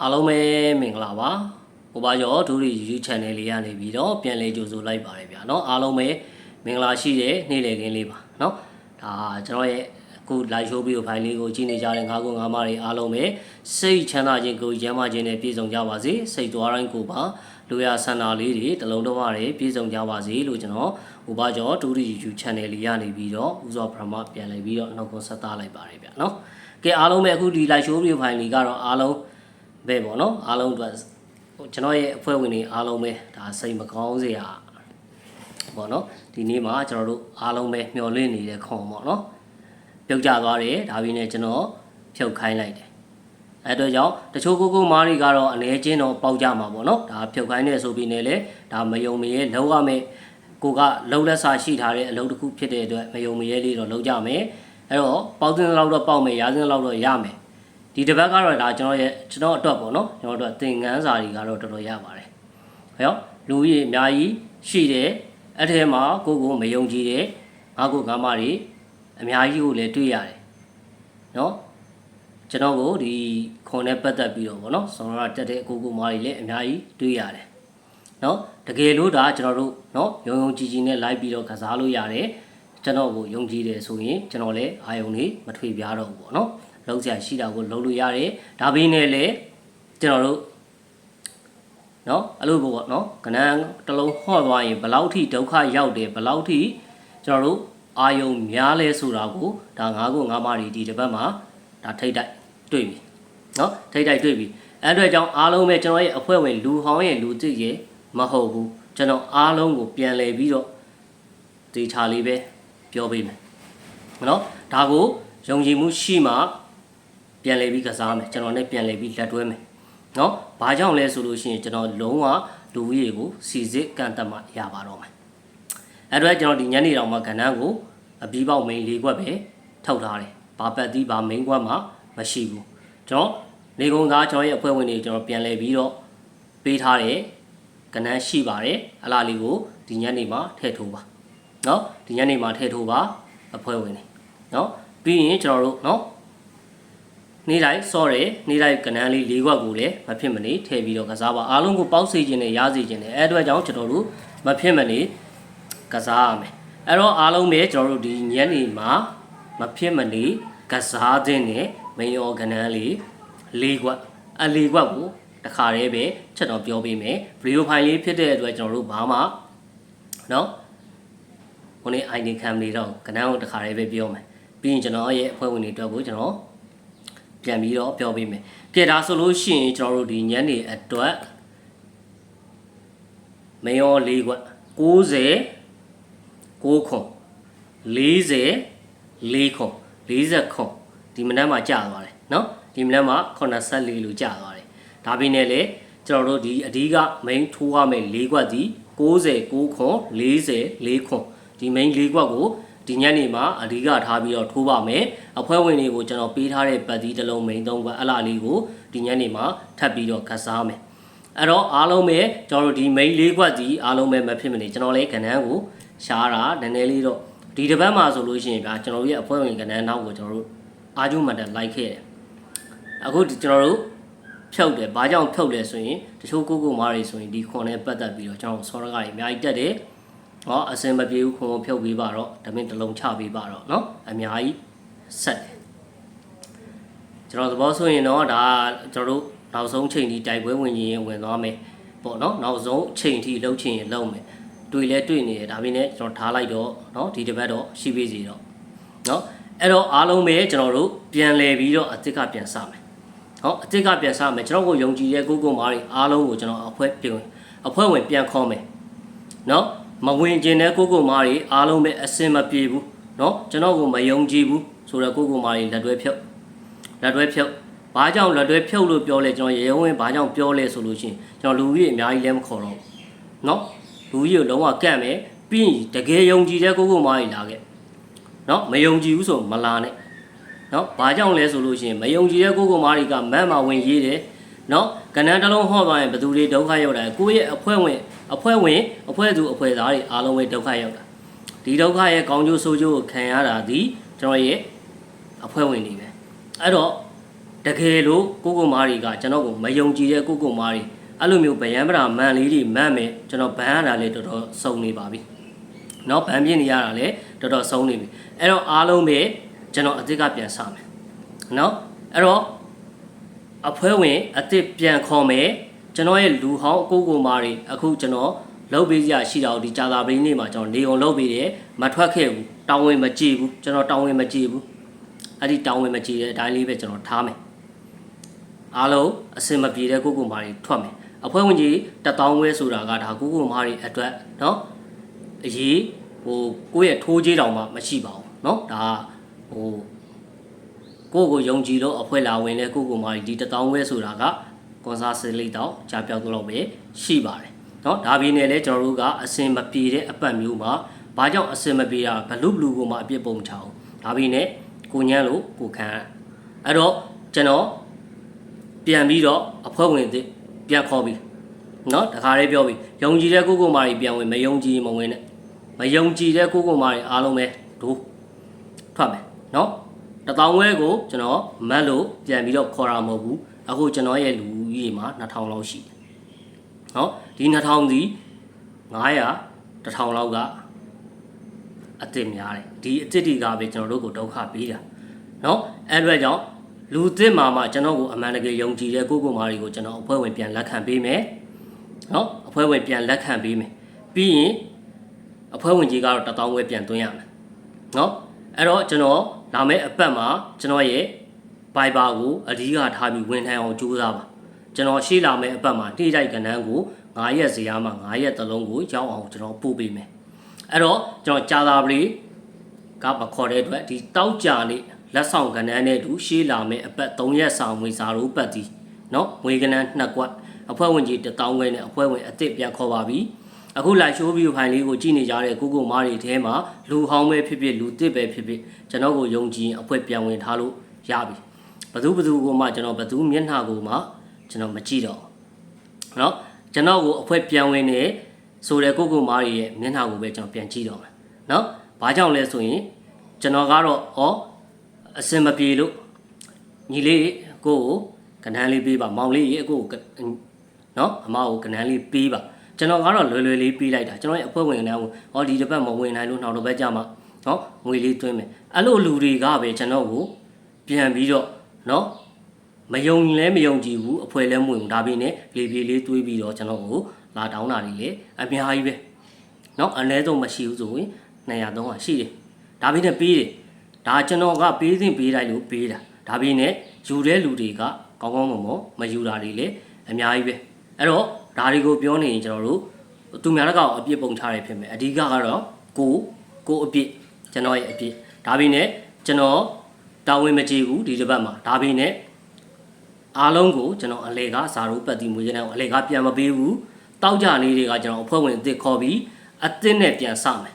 အားလုံးပဲမင်္ဂလာပါဟိုပါကျော်ဒူရီ YouTube channel လေးကနေပြီးတော့ပြန်လေးကြိုဆိုလိုက်ပါတယ်ဗျာเนาะအားလုံးပဲမင်္ဂလာရှိတဲ့နေ့လည်ခင်းလေးပါเนาะဒါကျွန်တော်ရဲ့အခု live show ပြီးဖိုင်လေးကိုကြည့်နေကြတဲ့ငါးခုငါးမတွေအားလုံးပဲစိတ်ချမ်းသာခြင်းကိုယ်ကျမ်းမာခြင်းနဲ့ပြည့်စုံကြပါစေစိတ်သွားတိုင်းကိုပါလူရဆန္ဒလေးတွေတလုံးတော့တွေပြည့်စုံကြပါစေလို့ကျွန်တော်ဟိုပါကျော်ဒူရီ YouTube channel လေးကနေပြီးတော့ဥစောပရမပြန်လည်ပြီးတော့နှုတ်ခွန်းဆက်သားလိုက်ပါတယ်ဗျာเนาะကဲအားလုံးပဲအခုဒီ live show ပြီးဖိုင်လေးကတော့အားလုံး ပဲပေါ့နော်အားလုံးအတွက်ဟိုကျွန်တော်ရဲ့အဖွဲ့ဝင်တွေအားလုံးပဲဒါစိတ်မကောင်းစရာပေါ့နော်ဒီနေ့မှာကျွန်တော်တို့အားလုံးပဲမျှော်လင့်နေတဲ့ခွန်ပေါ့နော်ပြုတ်ကျသွားတယ်ဒါပြီးနေကျွန်တော်ဖြုတ်ခိုင်းလိုက်တယ်အဲတော့ကြောင့်တချို့ကိုကိုမားတွေကတော့အနေချင်းတော့ပေါက်ကြမှာပေါ့နော်ဒါဖြုတ်ခိုင်းနေဆိုပြီးနေလေဒါမယုံမရဲလောက်ရမယ်ကိုကလုံလက်စာရှိထားတဲ့အလုပ်တစ်ခုဖြစ်တဲ့အတွက်မယုံမရဲလေးတော့လုပ်ကြမယ်အဲ့တော့ပေါက်တဲ့လောက်တော့ပေါက်မယ်ရာစင်းလောက်တော့ရမယ် ဒီတစ်ပတ်ကတော့ဒါကျွန်တော်ရဲ့ကျွန်တော်အတွက်ပေါ့နော်ကျွန်တော်တို့သင်ငန်းစာတွေကတော့တော်တော်ရပါတယ်ဟဲ့ရောလူကြီးအများကြီးရှိတယ်အဲ့ထဲမှာကိုကိုမယုံကြည်တဲ့ငါကိုကမတွေအများကြီးကိုလည်းတွေ့ရတယ်နော်ကျွန်တော်ကိုဒီခွန်နဲ့ပတ်သက်ပြီးတော့ပေါ့နော်ဆောင်းရတက်တဲ့အကိုကိုမားတွေလည်းအများကြီးတွေ့ရတယ်နော်တကယ်လို့ဒါကျွန်တော်တို့နော်ယုံယုံကြည်ကြည်နဲ့လိုက်ပြီးတော့ကစားလို့ရတယ်ကျွန်တော်ကိုယုံကြည်တယ်ဆိုရင်ကျွန်တော်လည်းအာယုံလေးမထွေပြားတော့ဘူးပေါ့နော် လုံးဆရာရှိတာကိုလုံးလို့ရတယ်ဒါပေမဲ့လည်းကျွန်တော်တို့နော်အဲ့လိုပေါ့နော်ကဏန်းတစ်လုံးဟော့သွားရင်ဘလောက်ထိဒုက္ခရောက်တယ်ဘလောက်ထိကျွန်တော်တို့အာယုံများလဲဆိုတာကိုဒါငါကိုငါမတွေဒီတစ်ပတ်မှာဒါထိတ်တိုက်တွေ့ပြီနော်ထိတ်တိုက်တွေ့ပြီအဲ့အတွက်ကြောင့်အားလုံးပဲကျွန်တော်ရဲ့အဖွဲ့ဝင်လူဟောင်းရဲ့လူကြည့်ရဲ့မဟုတ်ဘူးကျွန်တော်အားလုံးကိုပြန်လဲပြီးတော့ဒေချာလေးပဲပြောပေးမယ်နော်ဒါကိုယုံကြည်မှုရှိမှ ပြန်လဲပြီးကစားမယ်ကျွန်တော်နဲ့ပြန်လဲပြီးလက်တွဲမယ်နော်ဘာကြောင့်လဲဆိုလို့ရှိရင်ကျွန်တော်လုံးဝလူဦးရေကိုစီစစ်ကန့်သတ်မှရပါတော့မယ်အဲ့တော့ကျွန်တော်ဒီညနေတောင်မှကဏ္ဍကိုအပြီးပေါက်မိန်၄ခွက်ပဲထောက်ထားတယ်ဘာပတ်သီးဘာမိန်ခွက်မှမရှိဘူးကျွန်တော်နေကုန်သားကျွန်တော်ရဲ့အဖွဲ့ဝင်တွေကျွန်တော်ပြန်လဲပြီးတော့ပေးထားတယ်ကဏ္ဍရှိပါတယ်အလားလေးကိုဒီညနေမှာထည့်ထိုးပါနော်ဒီညနေမှာထည့်ထိုးပါအဖွဲ့ဝင်တွေနော်ပြီးရင်ကျွန်တော်တို့နော် နေ့တိုင်းဆော့တယ်နေ့တိုင်းကနန်းလေး၄ခွက်ကိုလည်းမဖြစ်မနေထည့်ပြီးတော့ကစားပါအားလုံးကိုပေါက်စေခြင်းနဲ့ရစေခြင်းနဲ့အဲအတွက်ကြောင့်ကျွန်တော်တို့မဖြစ်မနေကစားရမယ်အဲ့တော့အားလုံးပဲကျွန်တော်တို့ဒီညနေမှာမဖြစ်မနေကစားခြင်းနဲ့မင်းရောကနန်းလေး၄ခွက်အ၄ခွက်ကိုတခါတည်းပဲချက်တော့ပြောပေးမယ်ဗီဒီယိုဖိုင်လေးဖြစ်တဲ့အတွက်ကျွန်တော်တို့ဘာမှနော်ဟိုနေ့ ID cam လေးတော့ကနန်းကိုတခါတည်းပဲပြောမယ်ပြီးရင်ကျွန်တော်ရဲ့အဖွဲ့ဝင်တွေအတွက်ကိုကျွန်တော် ပြန်ပြီးတော့ပြောပေးမယ်။ကဲဒါဆိုလို့ရှိရင်ကျွန်တော်တို့ဒီညနေအတွက်မယော၄ခွက်90 9ခွန်40 4ခွန်40ခွန်ဒီမနက်မှာကြာသွားတယ်เนาะဒီမနက်မှာ84လို့ကြာသွားတယ်။ဒါပေမဲ့လေကျွန်တော်တို့ဒီအဓိက main ထိုးရမယ့်၄ခွက်ဒီ69ခွန်40 4ခွန်ဒီ main ၄ခွက်ကို ဒီညနေမှာအဓိကထားပြီးတော့ထိုးပါမယ်အဖွဲ့ဝင်တွေကိုကျွန်တော်ပေးထားတဲ့ပတ်သီးတစ်လုံးမိန်သုံးခွက်အလားလေးကိုဒီညနေမှာထပ်ပြီးတော့ကစားမယ်အဲ့တော့အားလုံးပဲကျွန်တော်တို့ဒီမိန်၄ခွက်ဒီအားလုံးပဲမဖြစ်မနေကျွန်တော်လည်းကဏ္ဍကိုရှားတာနည်းနည်းလေးတော့ဒီတစ်ပတ်မှာဆိုလို့ရှိရင်ဗျာကျွန်တော်တို့ရဲ့အဖွဲ့ဝင်ကဏ္ဍနောက်ကိုကျွန်တော်တို့အာကျုမတ်တက်လိုက်ခဲ့တယ်အခုဒီကျွန်တော်တို့ဖြုတ်တယ်ဘာကြောင့်ဖြုတ်လဲဆိုရင်တချို့ကိုကိုမားတွေဆိုရင်ဒီခွန်နဲ့ပတ်သက်ပြီးတော့ကျွန်တော်ဆောရကတွေအများကြီးတက်တယ် ဟောအစင်မပြေဘူးခွန်ကိုဖြုတ်ပေးပါတော့ဒါမင်းတစ်လုံးချပေးပါတော့เนาะအများကြီးဆက်တယ်ကျွန်တော်သဘောဆိုရင်တော့ဒါကျွန်တော်တို့နောက်ဆုံးချိန်ထိတိုက်ပွဲဝင်ရင်ဝင်သွားမယ်ပေါ့เนาะနောက်ဆုံးချိန်ထိလှုပ်ချင်ရင်လှုပ်မယ်တွေ့လဲတွေ့နေတယ်ဒါပေမဲ့ကျွန်တော်ထားလိုက်တော့เนาะဒီတစ်ပတ်တော့ရှိပေးစီတော့เนาะအဲ့တော့အားလုံးပဲကျွန်တော်တို့ပြန်လဲပြီးတော့အစ်စ်ကပြန်စမယ်ဟောအစ်စ်ကပြန်စမယ်ကျွန်တော်ကိုယုံကြည်တဲ့ကိုကိုမားတွေအားလုံးကိုကျွန်တော်အဖွဲ့ပြန်အဖွဲ့ဝင်ပြန်ခေါ်မယ်เนาะ မဝင်ကျင်တဲ့ကိုကိုမားတွေအားလုံးပဲအစင်မပြေဘူးเนาะကျွန်တော်ကိုမယုံကြည်ဘူးဆိုတော့ကိုကိုမားတွေလက်တွဲဖြုတ်လက်တွဲဖြုတ်ဘာကြောင့်လက်တွဲဖြုတ်လို့ပြောလဲကျွန်တော်ရေရုံးဝင်ဘာကြောင့်ပြောလဲဆိုလို့ရှိရင်ကျွန်တော်လူကြီးအများကြီးလည်းမခေါ်တော့ဘူးเนาะလူကြီးကိုလုံးဝကန့်မယ်ပြီးရင်တကယ်ယုံကြည်တဲ့ကိုကိုမားတွေလာခဲ့เนาะမယုံကြည်ဘူးဆိုမလာနဲ့เนาะဘာကြောင့်လဲဆိုလို့ရှိရင်မယုံကြည်တဲ့ကိုကိုမားတွေကမတ်မှာဝင်ရေးတယ်เนาะကဏ္ဍတစ်လုံးဟော့သွားရင်ဘယ်သူတွေဒုက္ခရောက်တယ်ကိုယ့်ရဲ့အဖွဲ့ဝင် အဖွဲ့ဝင်အဖွဲ့သူအဖွဲ့သားတွေအားလုံးပဲဒုက္ခရောက်တာဒီဒုက္ခရဲ့ကောင်းကျိုးဆိုးကျိုးကိုခံရတာဒီကျွန်တော်ရဲ့အဖွဲ့ဝင်တွေပဲအဲ့တော့တကယ်လို့ကိုကိုမားတွေကကျွန်တော်ကိုမယုံကြည်တဲ့ကိုကိုမားတွေအဲ့လိုမျိုးဗယံပရာမန်လေးတွေမတ်မယ်ကျွန်တော်ဘန်ရတာလည်းတော်တော်စုံနေပါပြီ။နောက်ဘန်ပြင်းနေရတာလည်းတော်တော်စုံနေပြီ။အဲ့တော့အားလုံးပဲကျွန်တော်အသစ်ကပြန်ဆမယ်။နော်အဲ့တော့အဖွဲ့ဝင်အသစ်ပြန်ခေါ်မယ် ကျွန်တော်ရဲ့လူဟောင်းကိုကိုမားတွေအခုကျွန်တော်လုပ်ပေးကြရှိတာကိုဒီကြာသာပရင်းနေ့မှာကျွန်တော်နေအောင်လုပ်ပေးတယ်မထွက်ခဲ့ဘူးတောင်းဝင်မကြည့်ဘူးကျွန်တော်တောင်းဝင်မကြည့်ဘူး အဲ့ဒီတောင်းဝင်မကြည့်တဲ့အတိုင်းလေးပဲကျွန်တော်ထားမယ်အားလုံးအစင်မပြေတဲ့ကိုကိုမာတွေထွက်မယ်အဖွဲဝင်ကြီးတက်တောင်းဝဲဆိုတာကဒါကိုကိုမာတွေအတွက်เนาะအရေးဟိုကိုယ့်ရဲ့ထိုးကြီးတောင်မှမရှိပါဘူးเนาะဒါဟိုကိုကိုယုံကြည်လို့အဖွဲလာဝင်တဲ့ကိုကိုမာတွေဒီတက်တောင်းဝဲဆိုတာက ကွန်ဆာစလိတ်တော့ကြားပြောက်တော့ပဲရှိပါတယ်เนาะဒါပြီးနေလဲကျွန်တော်တို့ကအစင်မပြေတဲ့အပတ်မျိုးမှာဘာကြောင့်အစင်မပြေတာဘလူးဘလူးကိုမှအပြစ်ပုံချအောင်ဒါပြီးနေ ကိုညမ်းလို့ကိုခံရအဲ့တော့ကျွန်တော်ပြန်ပြီးတော့အဖွဲ့ဝင်တွေပြန်ခေါ်ပြီးเนาะတခါလေးပြောပြီးယုံကြည်တဲ့ကိုကိုမာတွေပြန်ဝင်မယုံကြည်မဝင်နဲ့မယုံကြည်တဲ့ကိုကိုမာတွေအားလုံးပဲဒိုးထွက်မယ်เนาะတထောင်ဝဲကိုကျွန်တော်မတ်လို့ပြန်ပြီးတော့ခေါ်တာမဟုတ်ဘူးအခုကျွန်တော်ရဲ့လူ ကြီးမှာ2000လောက်ရှိတယ်เนาะဒီ2000စီ900 1000လောက်ကအစ်စ်များတယ်ဒီအစ်စ်တွေကပဲကျွန်တော်တို့ကိုဒုက္ခပေးတာเนาะအဲ့အတွက်ကြောင့်လူသစ်မှာမှကျွန်တော်ကိုအမှန်တကယ်ယုံကြည်တဲ့ကိုကိုမာတွေကိုကျွန်တော်အဖွဲ့ဝင်ပြန်လက်ခံပေးမယ်เนาะအဖွဲ့ဝင်ပြန်လက်ခံပေးမယ်ပြီးရင်အဖွဲ့ဝင်ကြီးကတော့တထောင်ဝဲပြန်သွင်းရမယ်เนาะအဲ့တော့ကျွန်တော်လာမယ့်အပတ်မှာကျွန်တော်ရဲ့ Viber ကိုအဓိကထားပြီးဝင်ထိုင်အောင်ကြိုးစားပါ ကျွန်တော်ရှိလာမယ့်အပတ်မှာတိတိုက်ကဏ္ဍကို9ရက်ဇီယာမှာ9ရက်သလုံးကိုရောင်းအောင်ကျွန်တော်ပို့ပေးမယ်အဲ့တော့ကျွန်တော်ကြာသာပလီကမခေါ်တဲ့အတွက်ဒီတောက်ကြနေလက်ဆောင်ကဏ္ဍနဲ့တူရှိလာမယ့်အပတ်3ရက်ဆောင်ငွေစာရိုးပတ်ဒီနော်ငွေကဏ္ဍ2ကွက်အဖွဲ့ဝင်ကြီး1000ခွဲနဲ့အဖွဲ့ဝင်အသစ်ပြန်ခေါ်ပါပြီအခုလိုက်ရှိုးဗီဒီယိုဖိုင်လေးကိုကြည့်နေကြတဲ့ကိုကိုမားတွေထဲမှာလူဟောင်းပဲဖြစ်ဖြစ်လူသစ်ပဲဖြစ်ဖြစ်ကျွန်တော်ကိုယုံကြည်အဖွဲ့ပြန်ဝင်ထားလို့ရပြီဘသူဘသူကိုမှကျွန်တော်ဘသူမျက်နှာကိုမှ ကျွန်တော်မကြည့်တော့ဘူးเนาะကျွန်တော်ကိုအဖွဲ့ပြန်ဝင်နေဆိုတဲ့ကိုကိုမားတွေရဲ့မျက်နှာကိုပဲကျွန်တော်ပြန်ကြည့်တော့မယ်เนาะဘာကြောင့်လဲဆိုရင် ကျွန်တော်ကတော့ဩအစင်မပြေလို့ညီလေးကိုကိုကဏ္ဍလေးပေးပါမောင်လေးရေကိုကိုနော်အမကိုကဏ္ဍလေးပေးပါကျွန်တော်ကတော့လွယ်လွယ်လေးပေးလိုက်တာကျွန်တော်ရဲ့အဖွဲ့ဝင်ကဏ္ဍကိုဟောဒီတစ်ပတ်မဝင်နိုင်လို့နောက်တစ်ပတ်ကြာမှနော်ငွေလေးသွင်းမယ်အဲ့လိုလူတွေကပဲကျွန်တော်ကိုပြန်ပြီးတော့နော် မယုံလဲမယုံကြည်ဘူးအဖွဲ့လဲမဝင်ဘူးဒါပေမဲ့လေပြေလေးတွေးပြီးတော့ကျွန်တော်ကိုလာတောင်းတာတွေလေအများကြီးပဲနော်အနည်းဆုံးမရှိဘူးဆိုရင်200 300ရှိတယ်ဒါပေမဲ့ပေးတယ်ဒါကျွန်တော်ကပေးသင့်ပေးလိုက်လို့ပေးတာဒါပေမဲ့ယူတဲ့လူတွေကကောင်းကောင်းမွန်မွန်မယူတာတွေလည်းအများကြီးပဲအဲ့တော့ဒါတွေကိုပြောနေရင်ကျွန်တော်တို့သူများတစ်ကောင်အပြစ်ပုံချရဖြစ်မယ်အဓိကကတော့ကိုကိုအပြစ်ကျွန်တော်ရဲ့အပြစ်ဒါပေမဲ့ကျွန်တော်တာဝန်မကြည့်ဘူးဒီတစ်ပတ်မှာဒါပေမဲ့ အားလုံးကိုကျွန်တော်အလေကဇာရုပတ်တိမွေးကျန်းအောင်အလေကပြန်မပေးဘူးတောက်ကြနေတွေကကျွန်တော်အဖွဲ့ဝင်အစ်စ်ခေါ်ပြီးအစ်စ်နဲ့ပြန်စမယ်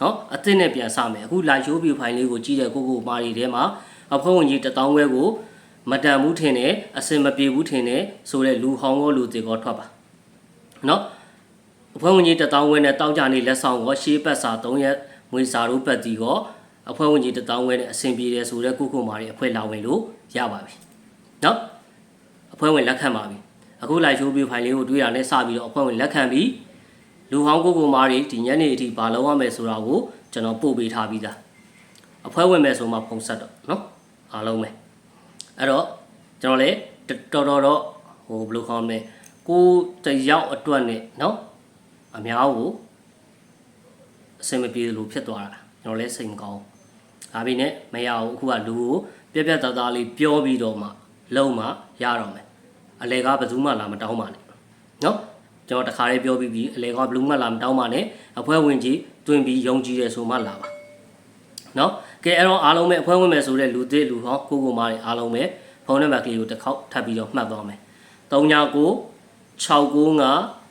နော်အစ်စ်နဲ့ပြန်စမယ်အခုလာရှိုးပြဖိုင်လေးကိုကြည့်တဲ့ကိုကိုမာရီထဲမှာအဖွဲ့ဝင်ကြီးတထောင်ဝဲကိုမတန်ဘူးထင်တယ်အစင်မပြေဘူးထင်တယ်ဆိုတဲ့လူဟောင်းကောလူတွေကောထွက်ပါနော်အဖွဲ့ဝင်ကြီးတထောင်ဝဲနဲ့တောက်ကြနေလက်ဆောင်ကောရှေးပတ်စာ3ရက်ငွေစာတို့ပတ်တီကောအဖွဲ့ဝင်ကြီးတထောင်ဝဲနဲ့အစင်ပြေတယ်ဆိုတဲ့ကိုကိုမာရီအဖွဲ့လာဝင်လို့ရပါပြီနော် အဖွဲ့ဝင်လက်ခံပါပြီအခုလိုက်ရှိုးပြီးဖိုင်လေးကိုတွေ့ရလဲစပြီးတော့အဖွဲ့ဝင်လက်ခံပြီးလူဟောင်းကိုကိုမားတွေဒီညနေအထိဘာလုပ်ရမယ်ဆိုတာကိုကျွန်တော်ပို့ပေးထားပြီးသားအဖွဲ့ဝင်မယ်ဆိုမှပုံဆက်တော့နော်အားလုံးပဲအဲ့တော့ကျွန်တော်လည်းတော်တော်တော့ဟိုဘယ်လိုခေါ်မလဲကိုတယောက်အတွက်နဲ့နော်အများကိုအဆင်မပြေလို့ဖြစ်သွားတာကျွန်တော်လည်းစိတ်မကောင်းဒါပေမဲ့မရဘူးအခုကလူကိုပြက်ပြက်သားသားလေးပြောပြီးတော့မှလုံးမှရတော့မယ် အလဲကားဘယ်သူမှလာမတောင်းပါနဲ့နော်ကျွန်တော်တခါလေးပြောပြီးပြီအလဲကားဘယ်သူမှလာမတောင်းပါနဲ့အဖွဲ့ဝင်ကြီးတွင်ပြီးယုံကြည်တယ်ဆိုမှလာပါနော်ကဲအဲ့တော့အားလုံးပဲအဖွဲ့ဝင်မယ်ဆိုတဲ့လူသစ်လူဟောင်းကိုကိုမားတွေအားလုံးပဲဖုန်းနံပါတ်ကလေးကိုတစ်ခေါက်ထပ်ပြီးတော့မှတ်သွားမယ်39 695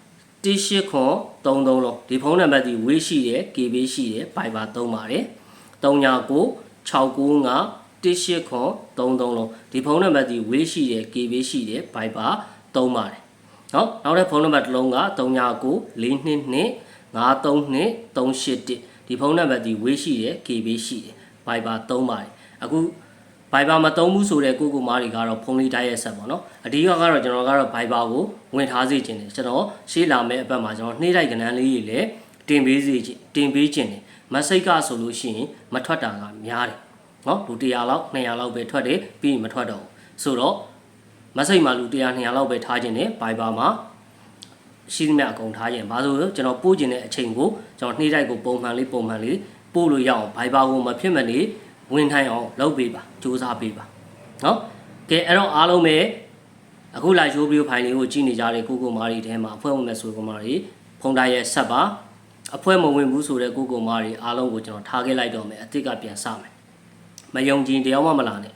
189 33လုံးဒီဖုန်းနံပါတ်ဒီဝေးရှိတယ် KB ရှိတယ် Viber သုံးပါတယ်39 695 18ခွန်33လုံးဒီဖုန်းနံပါတ်ဒီဝေးရှိတယ် KB ရှိတယ် Viber သုံးပါတယ်နော်နောက်တဲ့ဖုန်းနံပါတ်တစ်လုံးက39 422 532 381ဒီဖုန်းနံပါတ်ဒီဝေးရှိတယ် KB ရှိတယ် Viber 3ပါတယ်အခု Viber မသုံးဘူးဆိုတဲ့ကိုကိုမားတွေကတော့ဖုန်းလေးတိုက်ရိုက်ဆက်ပေါ့နော်အဓိကကတော့ကျွန်တော်ကတော့ Viber ကိုဝင်ထားစေချင်တယ်ကျွန်တော်ရှေ့လာမယ့်အပတ်မှာကျွန်တော်နှိမ့်လိုက်ကဏ္ဍလေးတွေလည်းတင်ပေးစေချင်တင်ပေးချင်တယ်မစိတ်ကဆိုလို့ရှိရင်မထွက်တာကများတယ် နော်လူ100လောက်200လောက်ပဲထွက်တယ်ပြီးရင်မထွက်တော့ဘူးဆိုတော့မစိတ်မှာလူ100 200လောက်ပဲထားခြင်းတယ် Viber မှာရှိသမျှအကုန်ထားခြင်းဘာလို့လဲကျွန်တော်ပို့ခြင်းတဲ့အချိန်ကိုကျွန်တော်နှိမ့်လိုက်ကိုပုံမှန်လေးပုံမှန်လေးပို့လို့ရအောင် Viber ကိုမဖြစ်မနေဝင်ထိုင်အောင်လုပ်ပေးပါစူးစမ်းပေးပါနော်ကဲအဲ့တော့အားလုံးပဲအခုလာရိုးဗီဒီယိုဖိုင်လေးကိုကြည့်နေကြတဲ့ကိုကိုမာရီထဲမှာအဖွဲ့ဝင်မဲ့ဆိုကိုမာရီဖုန်တိုင်းရဲ့ဆက်ပါအဖွဲ့မဝင်ဘူးဆိုတဲ့ကိုကိုမာရီအားလုံးကိုကျွန်တော်ထားခဲ့လိုက်တော့မယ်အစ်စ်ကပြန်စမယ် မယုံကြည်တရားမှမလာနဲ့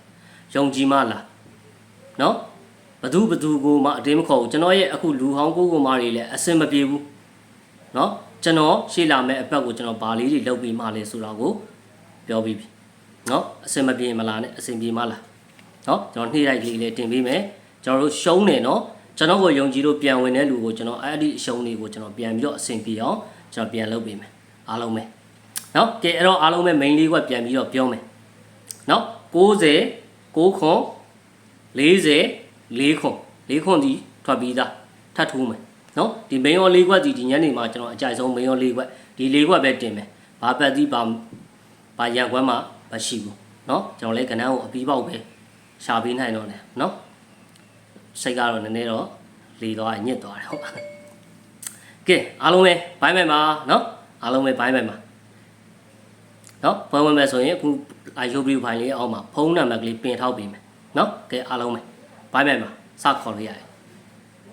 ယုံကြည်မှလာနော်ဘသူဘသူကိုမှအတင်းမခေါ်ဘူးကျွန်တော်ရဲ့အခုလူဟောင်းကိုကိုမာရီလည်းအစင်မပြေဘူးနော်ကျွန်တော်ရှေ့လာမဲ့အပတ်ကိုကျွန်တော်ဗာလေးတွေလုပ်ပြီးမှလဲဆိုတာကိုပြောပြီးပြီနော်အစင်မပြေမလားနဲ့အစင်ပြေမှလားနော်ကျွန်တော်နှိမ့်လိုက်လေးလေးတင်ပေးမယ်ကျွန်တော်တို့ရှုံးတယ်နော်ကျွန်တော်ကိုယုံကြည်လို့ပြန်ဝင်တဲ့လူကိုကျွန်တော်အဲ့ဒီအရှုံးတွေကိုကျွန်တော်ပြန်ပြီးတော့အစင်ပြေအောင်ကျွန်တော်ပြန်လုပ်ပေးမယ်အားလုံးပဲနော်ကဲအဲ့တော့အားလုံးပဲ main လေးကပြန်ပြီးတော့ပြောမယ် နော်90 6ခွန်40 4ခွန်4ခွန်ဒီထွက်ပြီးသားထပ်ထိုးမယ်နော်ဒီ main ရော၄ခွက်ဒီဒီညနေမှာကျွန်တော်အကြိုက်ဆုံး main ရော၄ခွက်ဒီ၄ခွက်ပဲတင်မယ်ဘာပတ်သီးဘာဘာရံခွက်မှမရှိဘူးနော်ကျွန်တော်လည်းကဏ္ဍကိုအပြီးပေါက်ပဲရှာပေးနိုင်တော့တယ်နော်စိတ်ကတော့နည်းနည်းတော့လေသွားညစ်သွားတယ်ဟုတ်ကဲအားလုံးပဲဘိုင်းမယ်ပါနော်အားလုံးပဲဘိုင်းမယ်ပါ နော်ဘွယ်ဝင်မယ်ဆိုရင်အခုအိုင်ရှိုးဗီဒီယိုဖိုင်လေးအောက်မှာဖုန်းနံပါတ်ကလေးပြင်ထောက်ပေးမယ်နော်ကဲအားလုံးပဲဘိုင်းမယ်ပါစခေါ်လို့ရတယ်